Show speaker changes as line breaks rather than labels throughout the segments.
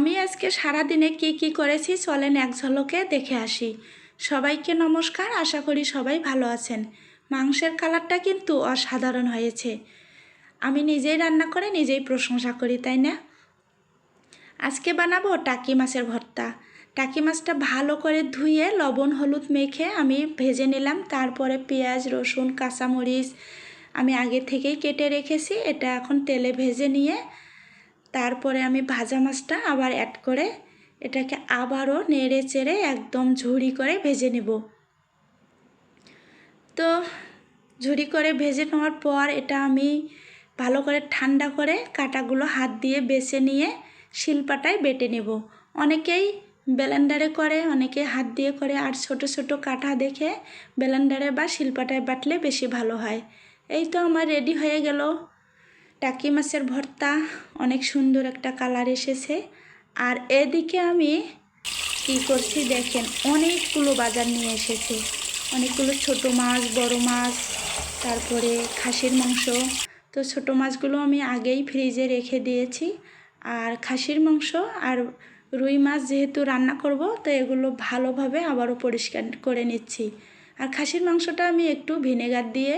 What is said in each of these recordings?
আমি আজকে সারাদিনে কি কি করেছি চলেন এক ঝলকে দেখে আসি। সবাইকে নমস্কার, আশা করি সবাই ভালো আছেন। মাংসের কালারটা কিন্তু অসাধারণ হয়েছে। আমি নিজেই রান্না করে নিজেই প্রশংসা করি, তাই না? আজকে বানাবো টাকি মাছের ভর্তা। টাকি মাছটা ভালো করে ধুয়ে লবণ, হলুদ মেখে আমি ভেজে নিলাম। তারপরে পেঁয়াজ, রসুন, কাঁচামরিচ আমি আগে থেকেই কেটে রেখেছি। এটা এখন তেলে ভেজে নিয়ে তারপরে আমি ভাজা মাছটা আবার অ্যাড করে এটাকে আবারও নেড়ে চেড়ে একদম ঝুড়ি করে ভেজে নেব। তো ঝুড়ি করে ভেজে নেওয়ার পর এটা আমি ভালো করে ঠান্ডা করে কাটাগুলো হাত দিয়ে বেছে নিয়ে শিলপাটায় বেটে নেব। অনেকেই ব্লেন্ডারে করে, অনেকে হাত দিয়ে করে, আর ছোট ছোট কাটা দেখে ব্লেন্ডারে বা শিলপাটায় বাটলে বেশি ভালো হয়। এই তো আমার রেডি হয়ে গেল। টাকি মাছের ভর্তা, অনেক সুন্দর একটা কালার এসেছে। আর এদিকে আমি কি করছি দেখেন, অনেকগুলো বাজার নিয়ে এসেছে। অনেকগুলো ছোট মাছ, বড় মাছ, তারপরে খাসির মাংস। তো ছোট মাছগুলো আমি আগেই ফ্রিজে রেখে দিয়েছি। আর খাসির মাংস আর রুই মাছ যেহেতু রান্না করব, তো এগুলো ভালোভাবে আবারও পরিষ্কার করে নিচ্ছি। আর খাসির মাংসটা আমি একটু ভিনেগার দিয়ে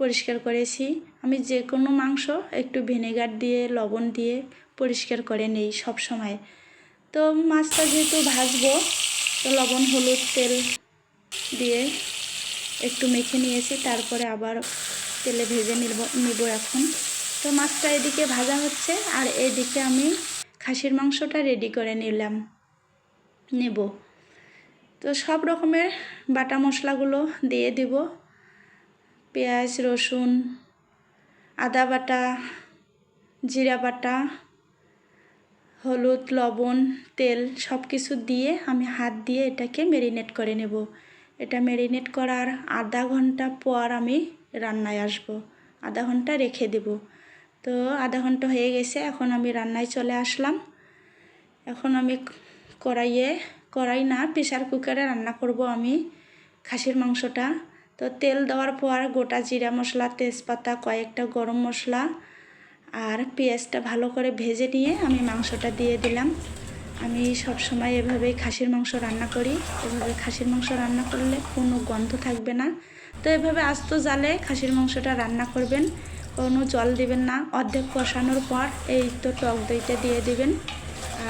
পরিষ্কার করেছি। আমি যে কোনো মাংস একটু ভিনেগার দিয়ে, লবণ দিয়ে পরিষ্কার করে নেই সব সময় তো মাছটা যেহেতু ভাজবো, তো লবণ, হলুদ, তেল দিয়ে একটু মেখে নিয়েছি, তারপরে আবার তেলে ভেজে নিব নিব এখন। তো মাছটা এদিকে ভাজা হচ্ছে, আর এদিকে আমি খাসির মাংসটা রেডি করে নিলাম, নেব। তো সব রকমের বাটা মশলাগুলো দিয়ে দিব। পেঁয়াজ, রসুন, আদা বাটা, জিরা বাটা, হলুদ, লবণ, তেল সব কিছু দিয়ে আমি হাত দিয়ে এটাকে ম্যারিনেট করে নেব। এটা ম্যারিনেট করার আধা ঘণ্টা পর আমি রান্নায় আসব। আধা ঘণ্টা রেখে দেব। তো আধা ঘণ্টা হয়ে গেছে, এখন আমি রান্নায় চলে আসলাম। এখন আমি কড়াইয়ে, কড়াই না প্রেশার কুকারে রান্না করব আমি খাসির মাংসটা। তো তেল দেওয়ার পর গোটা জিরা মশলা, তেজপাতা, কয়েকটা গরম মশলা আর পেঁয়াজটা ভালো করে ভেজে নিয়ে আমি মাংসটা দিয়ে দিলাম। আমি সব সময় এভাবেই খাসির মাংস রান্না করি। এভাবে খাসির মাংস রান্না করলে কোনো গন্ধ থাকবে না। তো এভাবে আস্ত জালে খাসির মাংসটা রান্না করবেন। কোনো জল দিবেন না। অর্ধেক কষানোর পর এই তো টক দইটা দিয়ে দিবেন।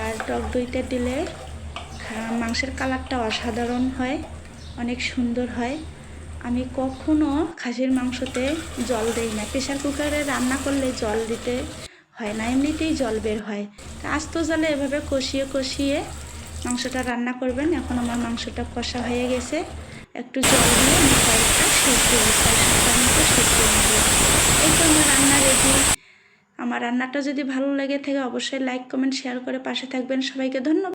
আর টক দইটা দিলে মাংসের কালারটা অসাধারণ হয়, অনেক সুন্দর হয়। আমি কখনো খাসির মাংসতে জল দেই না। প্রেশার কুকারে রান্না করলে জল দিতে হয় না, এমনিতেই জল বের হয়। তা আস্ত জলে এভাবে কষিয়ে কষিয়ে মাংসটা রান্না করবেন। এখন আমার মাংসটা কষা হয়ে গেছে। একটু জল দিয়ে আমি কয়েকটা সেদ্ধ মতো সেদ্ধ নেব। এই তো আমার রান্না রেডি আমার রান্নাটা যদি ভালো লেগে থাকে, অবশ্যই লাইক কমেন্ট শেয়ার করে পাশে থাকবেন। সবাইকে ধন্যবাদ।